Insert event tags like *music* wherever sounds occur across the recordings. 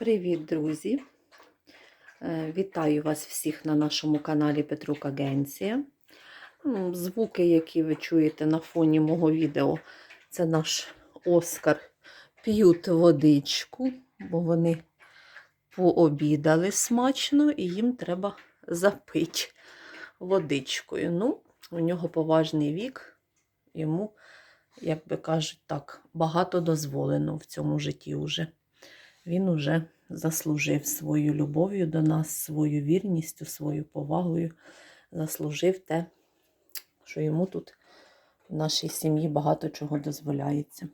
Привіт, друзі! Е, Вітаю вас всіх на нашому каналі Петрук Агенція. Звуки, які ви чуєте на фоні мого відео, це наш Оскар п'ють водичку, бо вони пообідали смачно і їм треба запити водичкою. Ну, у нього поважний вік, йому, як би кажуть так, багато дозволено в цьому житті уже він уже заслужив свою любов'ю до нас, свою вірністю, свою повагою, заслужив те, що йому тут в нашій сім'ї багато чого дозволяється.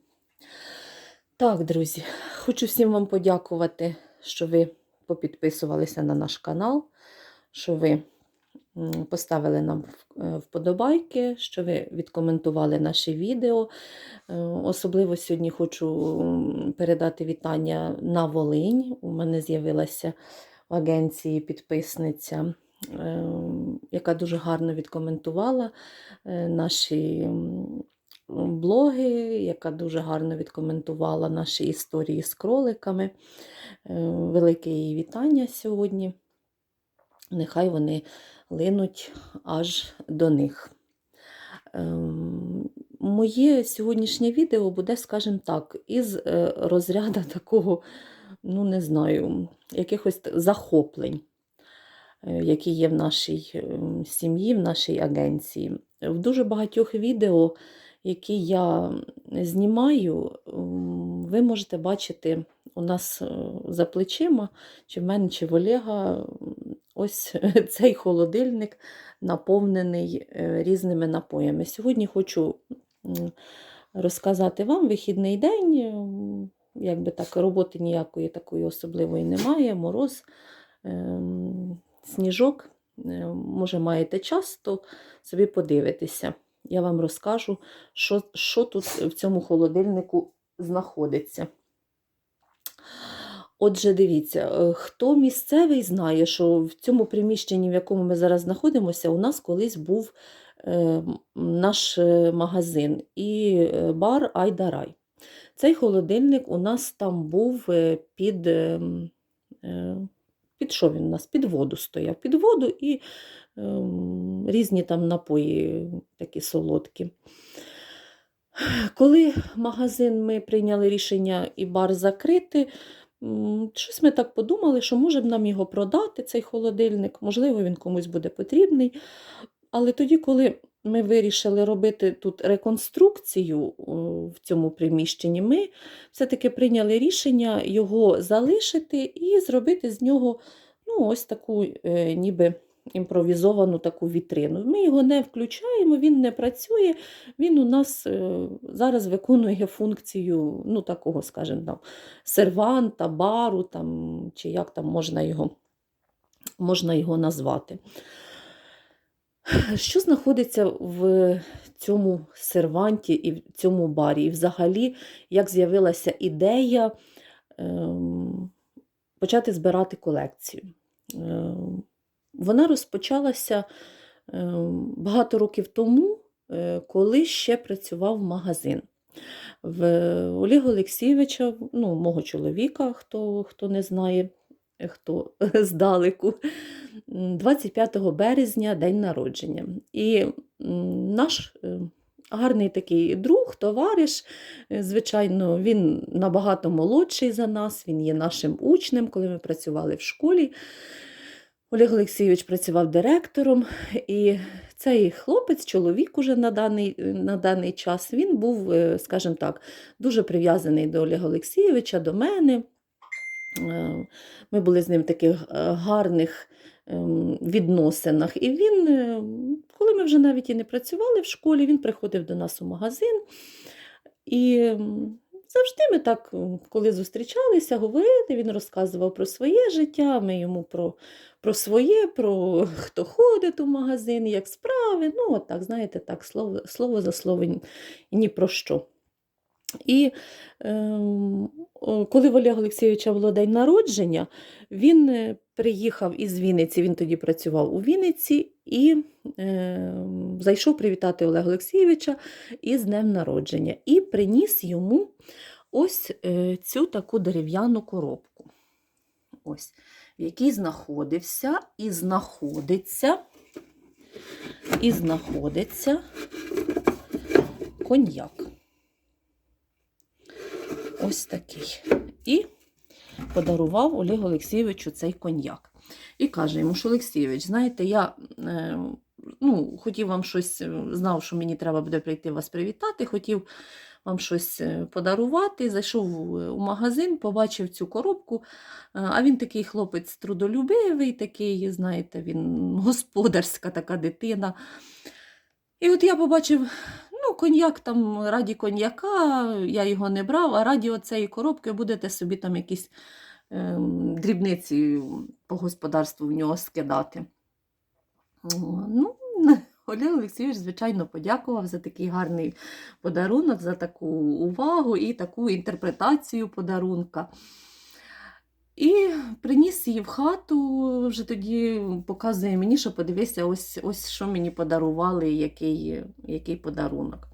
Так, друзі, хочу всім вам подякувати, що ви попідписувалися на наш канал, що ви поставили нам е, вподобайки, що ви відкоментували наші відео. Е, Особливо сьогодні хочу передати вітання на Волинь. У мене з'явилася в агенції підписниця, е, яка дуже гарно відкоментувала наші блоги, яка дуже гарно відкоментувала наші історії з кроликами. Велике їй вітання сьогодні. Нехай вони линуть аж до них. Ем, Моє сьогоднішнє відео буде, скажімо так, із е, розряду *laughs* такого, ну не знаю, якихось захоплень, е, які є в нашій ем, сім'ї, в нашій агенції. В дуже багатьох відео, які я знімаю, ем, ви можете бачити у нас е, за плечима, чи в мене, чи в Олега, ось *laughs* цей холодильник наповнений е, різними напоями. Сьогодні хочу розказати вам вихідний день. Якби так, роботи ніякої такої особливої немає, мороз, ем, сніжок. Е, Може, маєте час, то собі подивитися. Я вам розкажу, що, що тут в цьому холодильнику знаходиться. Отже, дивіться, е, хто місцевий знає, що в цьому приміщенні, в якому ми зараз знаходимося, у нас колись був е, наш е, магазин і бар Айдарай. Цей холодильник у нас там був під, під що він у нас? Під воду стояв. Під воду і різні там напої такі солодкі. Коли магазин ми прийняли рішення і бар закрити, щось ми так подумали, що може б нам його продати, цей холодильник, можливо, він комусь буде потрібний. Але тоді, коли ми вирішили робити тут реконструкцію в цьому приміщенні, ми все-таки прийняли рішення його залишити і зробити з нього ну, ось таку е, ніби імпровізовану таку вітрину. Ми його не включаємо, він не працює, він у нас е, зараз виконує функцію ну, такого, скажімо, там, серванта, бару, там, чи як там можна його, можна його назвати. Що знаходиться в цьому серванті і в цьому барі? І взагалі, як з'явилася ідея ем, почати збирати колекцію? Вона розпочалася ем, багато років тому, е, коли ще працював магазин. В Олега Олексійовича, ну, мого чоловіка, хто, хто не знає, е, хто *laughs* здалеку, 25 березня день народження. І наш е, гарний такий друг, товариш, е, звичайно, він набагато молодший за нас, він є нашим учнем, коли ми працювали в школі. Олег Олексійович працював директором, і цей хлопець, чоловік уже на даний, на даний час, він був, е, скажімо так, дуже прив'язаний до Олега Олексійовича, до мене. Е, Ми були з ним в таких е, гарних ем, відносинах. І він, коли ми вже навіть і не працювали в школі, він приходив до нас у магазин. І завжди ми так, коли зустрічалися, говорили, він розказував про своє життя, ми йому про, про своє, про *laughs* хто ходить у магазин, як справи. Ну, от так, знаєте, так, слово, слово за слово ні- про що. І ем, коли в Олега Олексійовича було день народження, він е, приїхав із Вінниці, він тоді працював у Вінниці і ем, зайшов привітати Олега Олексійовича із днем народження і приніс йому ось е, цю таку дерев'яну коробку. ось, в якій знаходився і знаходиться, і знаходиться коньяк. Ось такий. І подарував Олегу Олексійовичу цей коньяк. І каже йому, що Олексійович, знаєте, я е, ну, хотів вам щось, е, знав, що мені треба буде прийти вас привітати, хотів вам щось е, подарувати. Зайшов у магазин, побачив цю коробку. А він такий хлопець трудолюбивий, такий, знаєте, він господарська така дитина. І от я побачив, ну, коньяк там раді коньяка, я його не брав, а раді оцеї коробки будете собі там якісь дрібниці по господарству в нього скидати. Ну, *laughs* Олег Олексійович, звичайно, подякував за такий гарний подарунок, за таку увагу і таку інтерпретацію подарунка. І приніс її в хату, вже тоді показує мені, що подивися, ось, ось що мені подарували, який, який подарунок.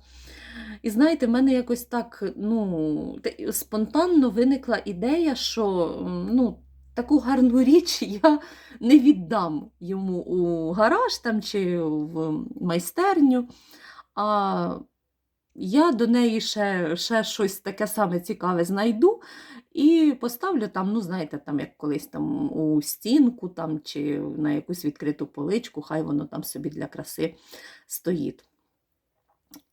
І знаєте, в мене якось так ну, спонтанно виникла ідея, що ну, таку гарну річ *laughs* я не віддам йому у гараж там, чи в майстерню. А я до неї ще, ще щось таке саме цікаве знайду і поставлю там, ну, знаєте, там, як колись там у стінку там, чи на якусь відкриту поличку, хай воно там собі для краси стоїть.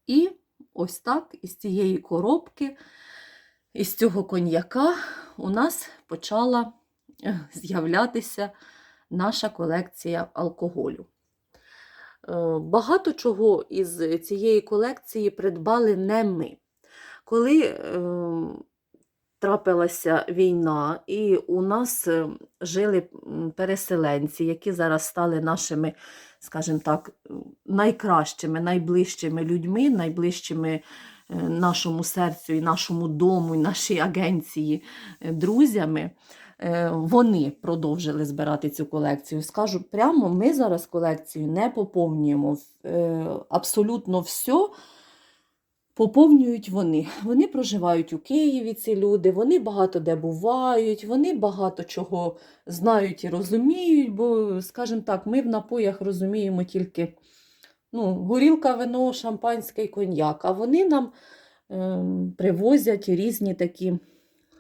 І ось так із цієї коробки, із цього коньяка у нас почала е, з'являтися наша колекція алкоголю. Е, Багато чого із цієї колекції придбали не ми. Коли е, трапилася війна, і у нас е, жили переселенці, які зараз стали нашими, скажімо так, найкращими, найближчими людьми, найближчими е, нашому серцю і нашому дому, і нашій агенції е, друзями. Вони продовжили збирати цю колекцію. Скажу прямо, ми зараз колекцію не поповнюємо. Абсолютно все поповнюють вони. Вони проживають у Києві, ці люди, вони багато де бувають, вони багато чого знають і розуміють, бо, скажімо так, ми в напоях розуміємо тільки ну, горілка, вино, шампанське і коньяк, а вони нам ем, привозять різні такі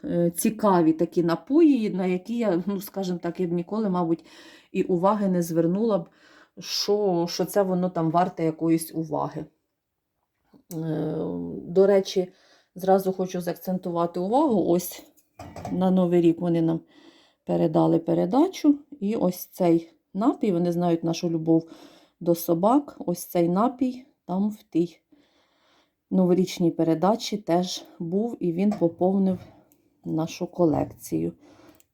е, цікаві такі напої, на які я, ну, скажімо так, я б ніколи, мабуть, і уваги не звернула б, що, що це воно там варте якоїсь уваги. До речі, зразу хочу заакцентувати увагу. Ось на Новий рік вони нам передали передачу. І ось цей напій, вони знають нашу любов до собак. Ось цей напій там в тій новорічній передачі теж був і він поповнив нашу колекцію.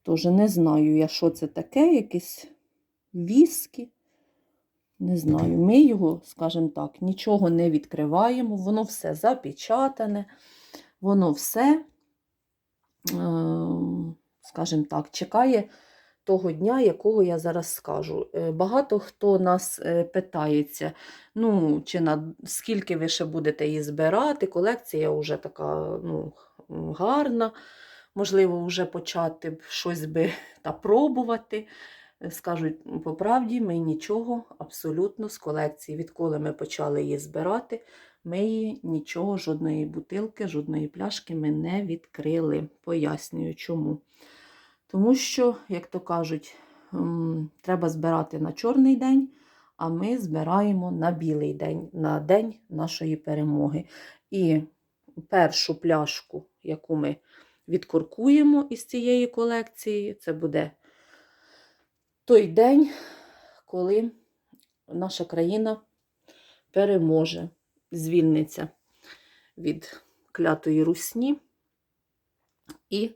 Тож не знаю я, що це таке, якісь віскі. Не знаю, ми його, скажімо так, нічого не відкриваємо, воно все запечатане, воно все, ем, скажімо так, чекає того дня, якого я зараз скажу. Е, Багато хто нас е, питається, ну, чи на скільки ви ще будете її збирати. Колекція вже така ну, гарна. Можливо, вже почати щось би та пробувати. Е, Скажуть по правді, ми нічого абсолютно з колекції. Відколи ми почали її збирати, ми її нічого, жодної бутилки, жодної пляшки ми не відкрили. Пояснюю чому. Тому що, як то кажуть, треба збирати на чорний день, а ми збираємо на білий день, на день нашої перемоги. І першу пляшку, яку ми відкоркуємо із цієї колекції, це буде той день, коли наша країна переможе, звільниться від клятої русні і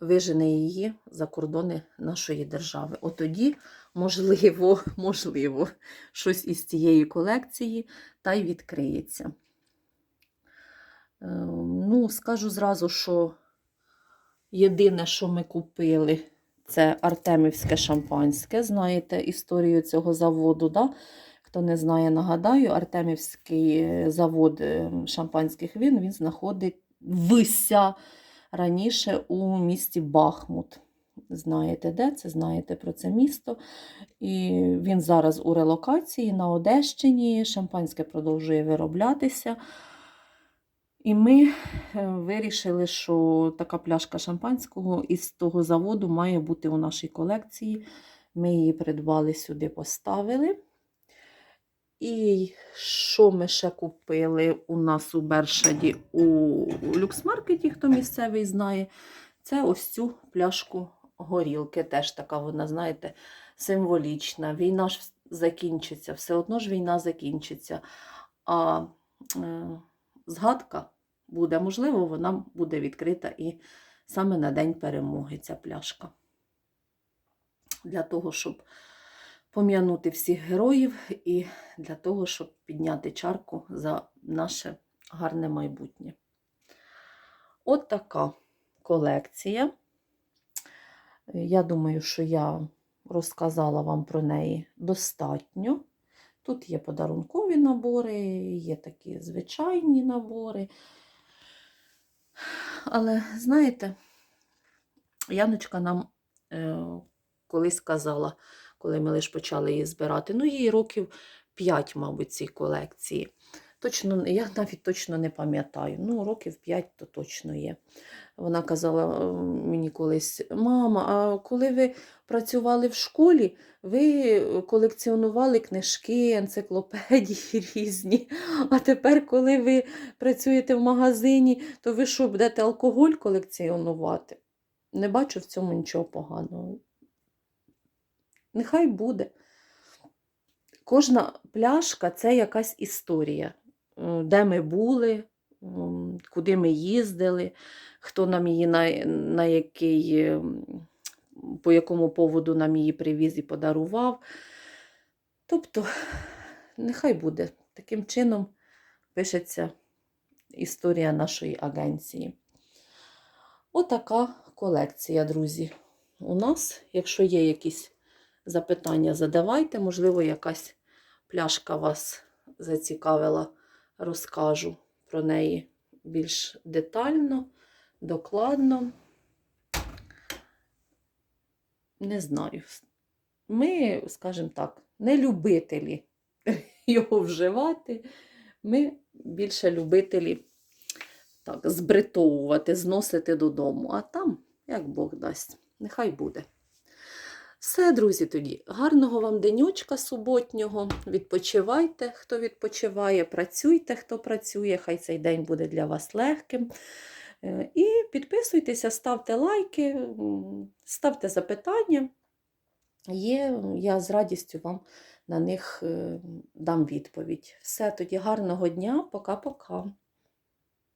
вижене її за кордони нашої держави. От тоді, можливо, *laughs* можливо, щось із цієї колекції та й відкриється. Е, Ну, скажу зразу, що єдине, що ми купили, це Артемівське шампанське. Знаєте історію цього заводу. Да? Хто не знає, нагадаю, Артемівський е, завод е, шампанських вин він знаходився раніше у місті Бахмут. знаєте, де це, знаєте про це місто. І він зараз у релокації на Одещині. Шампанське продовжує вироблятися. І ми е, вирішили, що така пляшка шампанського із того заводу має бути у нашій колекції. Ми її придбали сюди, поставили. І що ми ще купили у нас у Бершаді у люксмаркеті, хто місцевий знає, це ось цю пляшку горілки. Теж така вона, знаєте, символічна. Війна ж закінчиться, все одно ж війна закінчиться. А е, згадка буде, можливо, вона буде відкрита і саме на День перемоги ця пляшка. Для того, щоб пом'янути всіх героїв і для того, щоб підняти чарку за наше гарне майбутнє. От така колекція. Я думаю, що я розказала вам про неї достатньо. Тут є подарункові набори, є такі звичайні набори. Але, знаєте, Яночка нам е, колись казала, коли ми лише почали її збирати, ну, їй років 5, мабуть, цій колекції. Точно, я *laughs* навіть точно не пам'ятаю. Ну, років 5 то точно є. Вона казала е, мені колись: мама, а коли ви працювали в школі, ви колекціонували книжки, енциклопедії *laughs* різні. А тепер, коли ви працюєте в магазині, то ви що, будете алкоголь колекціонувати? Не бачу в цьому нічого поганого. Нехай буде. Кожна пляшка це якась історія, де ми були, куди ми їздили, хто нам її на, на який, по якому поводу нам її привіз і подарував. Тобто, нехай буде. Таким чином пишеться історія нашої агенції. Отака колекція, друзі. У нас, якщо є якісь запитання, задавайте, можливо, якась пляшка вас зацікавила, розкажу про неї більш детально, докладно. Не знаю. Ми, скажімо так, не любителі *laughs* його вживати. Ми більше любителі так, збритовувати, зносити додому. А там, як Бог дасть, нехай буде. Все, друзі, тоді. Гарного вам денечка суботнього. Відпочивайте, хто відпочиває, працюйте, хто працює. Хай цей день буде для вас легким. Е, І підписуйтеся, ставте лайки, ставте запитання. Є, я з радістю вам на них е, дам відповідь. Все, тоді гарного дня, пока-пока.